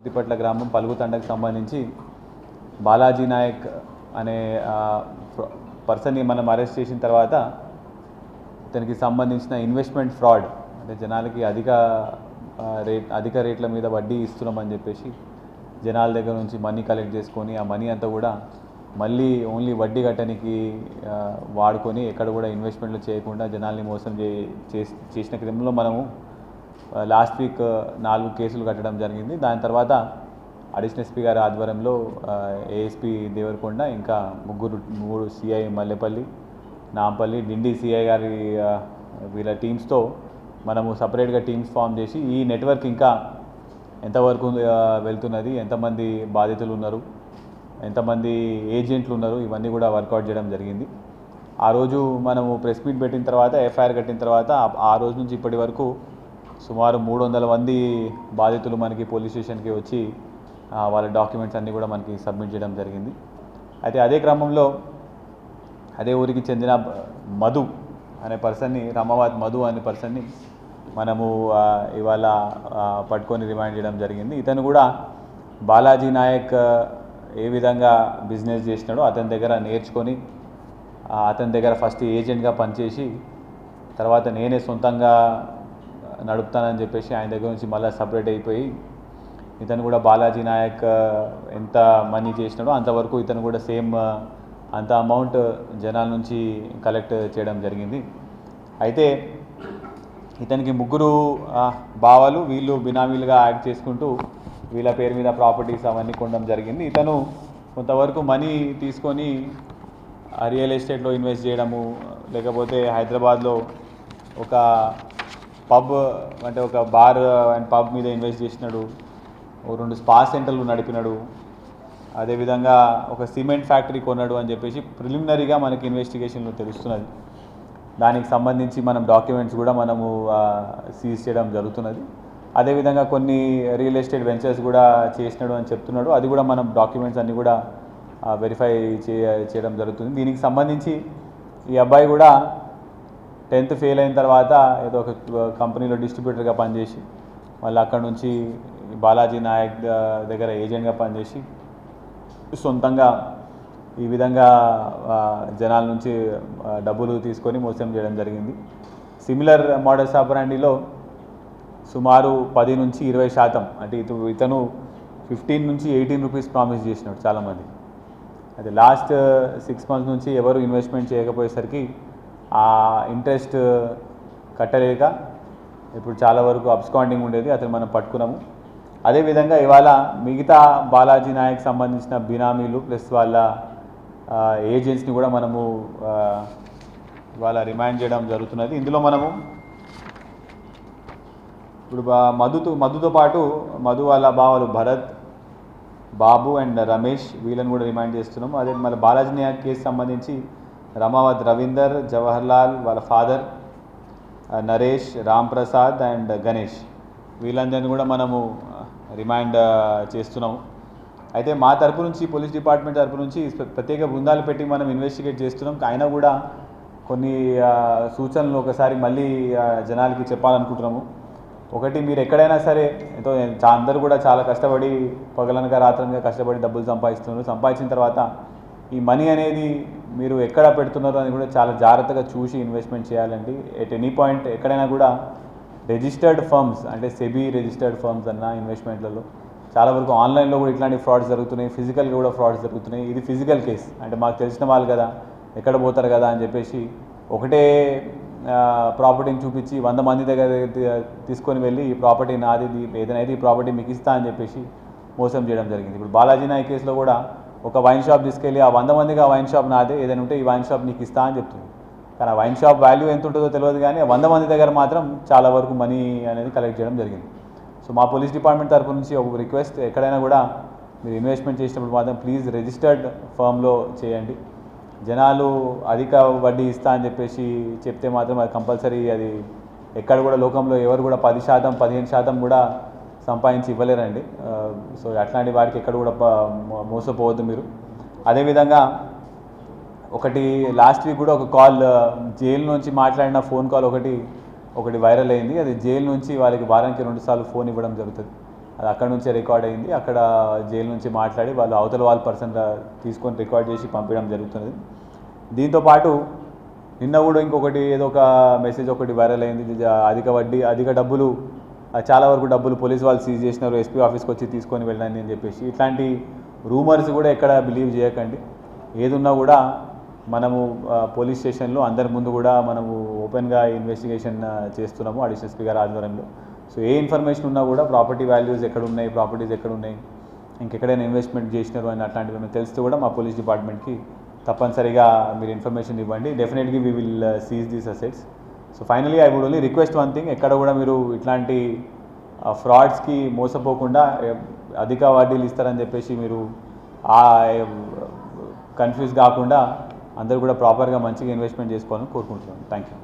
సిద్దిపట్ల గ్రామం పలుగుతండకు సంబంధించి బాలాజీ నాయక్ అనే ఫ్ర- పర్సన్ని మనం అరెస్ట్ చేసిన తర్వాత దానికి సంబంధించిన ఇన్వెస్ట్మెంట్ ఫ్రాడ్ అంటే జనాలకి అధిక రేట్ అధిక రేట్ల మీద వడ్డీ ఇస్తున్నామని చెప్పేసి జనాల దగ్గర నుంచి మనీ కలెక్ట్ చేసుకొని ఆ మనీ అంతా కూడా మళ్ళీ ఓన్లీ వడ్డీ కట్టడానికి వాడుకొని ఎక్కడ కూడా ఇన్వెస్ట్మెంట్లు చేయకుండా జనాల్ని మోసం చే చేసిన క్రమంలో మనము లాస్ట్ వీక్ నాలుగు కేసులు కట్టడం జరిగింది. దాని తర్వాత అడిషనల్ ఎస్పీ గారి ఆధ్వర్యంలో ఏఎస్పీ దేవరకొండ ఇంకా ముగ్గురు మూడు సిఐ మల్లెపల్లి నాంపల్లి డిండి సిఐ గారి వీళ్ళ టీమ్స్తో మనము సపరేట్గా టీమ్స్ ఫామ్ చేసి ఈ నెట్వర్క్ ఇంకా ఎంతవరకు వెళ్తున్నది ఎంతమంది బాధితులు ఉన్నారు ఎంతమంది ఏజెంట్లు ఉన్నారు ఇవన్నీ కూడా వర్కౌట్ చేయడం జరిగింది. ఆ రోజు మనము ప్రెస్ మీట్ పెట్టిన తర్వాత ఎఫ్ఐఆర్ కట్టిన తర్వాత ఆ- ఆ రోజు నుంచి ఇప్పటి వరకు సుమారు మూడు వందల మంది బాధితులు మనకి పోలీస్ స్టేషన్కి వచ్చి వాళ్ళ డాక్యుమెంట్స్ అన్నీ కూడా మనకి సబ్మిట్ చేయడం జరిగింది. అయితే అదే క్రమంలో అదే ఊరికి చెందిన మధు అనే పర్సన్ని రమాబాద్ మధు అనే పర్సన్ని మనము ఇవాళ పట్టుకొని రిమైండ్ చేయడం జరిగింది. ఇతను కూడా బాలాజీ నాయక్ ఏ విధంగా బిజినెస్ చేసినాడో అతని దగ్గర నేర్చుకొని అతని దగ్గర ఫస్ట్ ఏజెంట్గా పనిచేసి తర్వాత నేనే సొంతంగా నడుపుతానని చెప్పేసి ఆయన దగ్గర నుంచి మళ్ళీ సపరేట్ అయిపోయి ఇతను కూడా బాలాజీ నాయక్ ఎంత మనీ చేసినాడో అంతవరకు ఇతను కూడా సేమ్ అంత అమౌంట్ జనాల నుంచి కలెక్ట్ చేయడం జరిగింది. అయితే ఇతనికి ముగ్గురు బావలు వీళ్ళు బినామీలుగా యాక్ట్ చేసుకుంటూ వీళ్ళ పేరు మీద ప్రాపర్టీస్ అవన్నీ కొనడం జరిగింది. ఇతను కొంతవరకు మనీ తీసుకొని రియల్ ఎస్టేట్లో ఇన్వెస్ట్ చేయడము లేకపోతే హైదరాబాద్లో ఒక పబ్ అంటే ఒక బార్ అండ్ పబ్ మీద ఇన్వెస్ట్ చేసినాడు. ఓ రెండు స్పా సెంటర్లు నడిపినాడు. అదేవిధంగా ఒక సిమెంట్ ఫ్యాక్టరీ కొన్నాడు అని చెప్పేసి ప్రిలిమినరీగా మనకి ఇన్వెస్టిగేషన్లో తెలుస్తున్నది. దానికి సంబంధించి మనం డాక్యుమెంట్స్ కూడా మనము సీజ్ చేయడం జరుగుతున్నది. అదేవిధంగా కొన్ని రియల్ ఎస్టేట్ వెంచర్స్ కూడా చేసినాడు అని చెప్తున్నాడు. అది కూడా మనం డాక్యుమెంట్స్ అన్నీ కూడా వెరిఫై చేయడం జరుగుతుంది. దీనికి సంబంధించి ఈ అబ్బాయి కూడా టెన్త్ ఫెయిల్ అయిన తర్వాత ఏదో ఒక కంపెనీలో డిస్ట్రిబ్యూటర్గా పనిచేసి మళ్ళీ అక్కడ నుంచి బాలాజీ నాయక్ దగ్గర ఏజెంట్గా పనిచేసి సొంతంగా ఈ విధంగా జనాల నుంచి డబ్బులు తీసుకొని మోసం చేయడం జరిగింది. సిమిలర్ మోడల్స్ ఆపరాండిలో సుమారు పది నుంచి ఇరవై శాతం అంటే ఇతను ఇతను ఫిఫ్టీన్ నుంచి ఎయిటీన్ రూపీస్ ప్రామిస్ చేసినాడు చాలామంది. అది లాస్ట్ సిక్స్ మంత్స్ నుంచి ఎవరు ఇన్వెస్ట్మెంట్ చేయకపోయేసరికి ఆ ఇంట్రెస్ట్ కట్టలేక ఇప్పుడు చాలా వరకు అబ్స్కాండింగ్ ఉండేది అతను మనం పట్టుకున్నాము. అదేవిధంగా ఇవాళ మిగతా బాలాజీ నాయక్ సంబంధించిన బినామీలు ప్లస్ వాళ్ళ ఏజెంట్స్ని కూడా మనము ఇవాళ రిమైండ్ చేయడం జరుగుతున్నది. ఇందులో మనము ఇప్పుడు బా- మధుతో మధుతో పాటు మధు వాళ్ళ బావలు భరత్ బాబు అండ్ రమేష్ వీళ్ళని కూడా రిమైండ్ చేస్తున్నాము. అదే మళ్ళీ బాలాజీ నాయక్ కేసు సంబంధించి రమావత్ రవీందర్ జవహర్లాల్ వాళ్ళ ఫాదర్ నరేష్ రామ్ ప్రసాద్ అండ్ గణేష్ వీళ్ళందరినీ కూడా మనము uh, రిమైండ్ uh, చేస్తున్నాము. అయితే మా తరపు నుంచి పోలీస్ డిపార్ట్మెంట్ తరపు నుంచి ప్రత్యేక బృందాలు పెట్టి మనం ఇన్వెస్టిగేట్ చేస్తున్నాం. అయినా కూడా కొన్ని uh, సూచనలు ఒకసారి మళ్ళీ జనాలకి చెప్పాలనుకుంటున్నాము. ఒకటి మీరు ఎక్కడైనా సరే ఎంతో అందరూ కూడా చాలా కష్టపడి పగలనగా రాత్రనగా కష్టపడి డబ్బులు సంపాదిస్తున్నారు. సంపాదించిన తర్వాత ఈ మనీ అనేది మీరు ఎక్కడ పెడుతున్నారు అని కూడా చాలా జాగ్రత్తగా చూసి ఇన్వెస్ట్మెంట్ చేయాలండి. ఎట్ ఎనీ పాయింట్ ఎక్కడైనా కూడా రిజిస్టర్డ్ ఫర్మ్స్ అంటే సెబీ రిజిస్టర్డ్ ఫర్మ్స్ అన్న ఇన్వెస్ట్మెంట్లలో చాలా వరకు ఆన్లైన్లో కూడా ఇట్లాంటి ఫ్రాడ్స్ జరుగుతున్నాయి. ఫిజికల్గా కూడా ఫ్రాడ్స్ జరుగుతున్నాయి. ఇది ఫిజికల్ కేస్ అంటే మాకు తెలిసిన వాళ్ళు కదా ఎక్కడ పోతారు కదా అని చెప్పేసి ఒకటే ప్రాపర్టీని చూపించి వంద మంది దగ్గర తీసుకొని వెళ్ళి ఈ ప్రాపర్టీ నాది ఏదైనా ఏదైనా ఈ ప్రాపర్టీ మీకు ఇస్తా అని చెప్పేసి మోసం చేయడం జరిగింది. ఇప్పుడు బాలాజీ నాయక్ కేసులో కూడా ఒక వైన్ షాప్ తీసుకెళ్ళి ఆ వంద మందికి ఆ వైన్ షాప్ నాదే ఏదైనా ఉంటే ఈ వైన్ షాప్ నీకు ఇస్తా అని చెప్తుంది. కానీ ఆ వైన్ షాప్ వాల్యూ ఎంత ఉంటుందో తెలియదు కానీ ఆ వంద మంది దగ్గర మాత్రం చాలా వరకు మనీ అనేది కలెక్ట్ చేయడం జరిగింది. సో మా పోలీస్ డిపార్ట్మెంట్ తరపు నుంచి ఒక రిక్వెస్ట్ ఎక్కడైనా కూడా మీరు ఇన్వెస్ట్మెంట్ చేసినప్పుడు మాత్రం ప్లీజ్ రిజిస్టర్డ్ ఫర్మ్లో చేయండి. జనాలు అధిక వడ్డీ ఇస్తా అని చెప్పేసి చెప్తే మాత్రం అది కంపల్సరీ అది ఎక్కడ కూడా లోకంలో ఎవరు కూడా పది శాతం పదిహేను శాతం కూడా సంపాదించి ఇవ్వలేరండి. సో అట్లాంటి వాడికి ఎక్కడ కూడా మోసపోవద్దు మీరు. అదేవిధంగా ఒకటి లాస్ట్ వీక్ కూడా ఒక కాల్ జైలు నుంచి మాట్లాడిన ఫోన్ కాల్ ఒకటి ఒకటి వైరల్ అయింది. అది జైలు నుంచి వాళ్ళకి వారానికి రెండు సార్లు ఫోన్ ఇవ్వడం జరుగుతుంది. అది అక్కడ నుంచే రికార్డ్ అయింది. అక్కడ జైలు నుంచి మాట్లాడి వాళ్ళు అవతల వాళ్ళ పర్సన్ తీసుకొని రికార్డ్ చేసి పంపించడం జరుగుతున్నది. దీంతో పాటు నిన్న కూడా ఇంకొకటి ఏదో ఒక మెసేజ్ ఒకటి వైరల్ అయింది. అధిక వడ్డీ అధిక డబ్బులు చాలా వరకు డబ్బులు పోలీస్ వాళ్ళు సీజ్ చేసినారు ఎస్పీ ఆఫీస్కి వచ్చి తీసుకొని వెళ్ళండి అని చెప్పేసి. ఇట్లాంటి రూమర్స్ కూడా ఎక్కడ బిలీవ్ చేయకండి. ఏదున్నా కూడా మనము పోలీస్ స్టేషన్లో అందరి ముందు కూడా మనము ఓపెన్గా ఇన్వెస్టిగేషన్ చేస్తున్నాము అడిషనల్ ఎస్పీ గారి ఆధ్వర్యంలో. సో ఏ ఇన్ఫర్మేషన్ ఉన్నా కూడా ప్రాపర్టీ వాల్యూస్ ఎక్కడ ఉన్నాయి ప్రాపర్టీస్ ఎక్కడ ఉన్నాయి ఇంకెక్కడైనా ఇన్వెస్ట్మెంట్ చేసినారు అని అట్లాంటివి మేము తెలిస్తే కూడా మా పోలీస్ డిపార్ట్మెంట్కి తప్పనిసరిగా మీరు ఇన్ఫర్మేషన్ ఇవ్వండి. డెఫినెట్గా we will seize these assets so finally I would only request one thing ఎక్కడ కూడా మీరు ఇట్లాంటి ఫ్రాడ్స్కి మోసపోకుండా అధిక వడ్డీలు ఇస్తారని చెప్పేసి మీరు కన్ఫ్యూజ్ కాకుండా అందరూ కూడా ప్రాపర్గా మంచిగా ఇన్వెస్ట్మెంట్ చేసుకోవాలని కోరుకుంటున్నాను. Thank you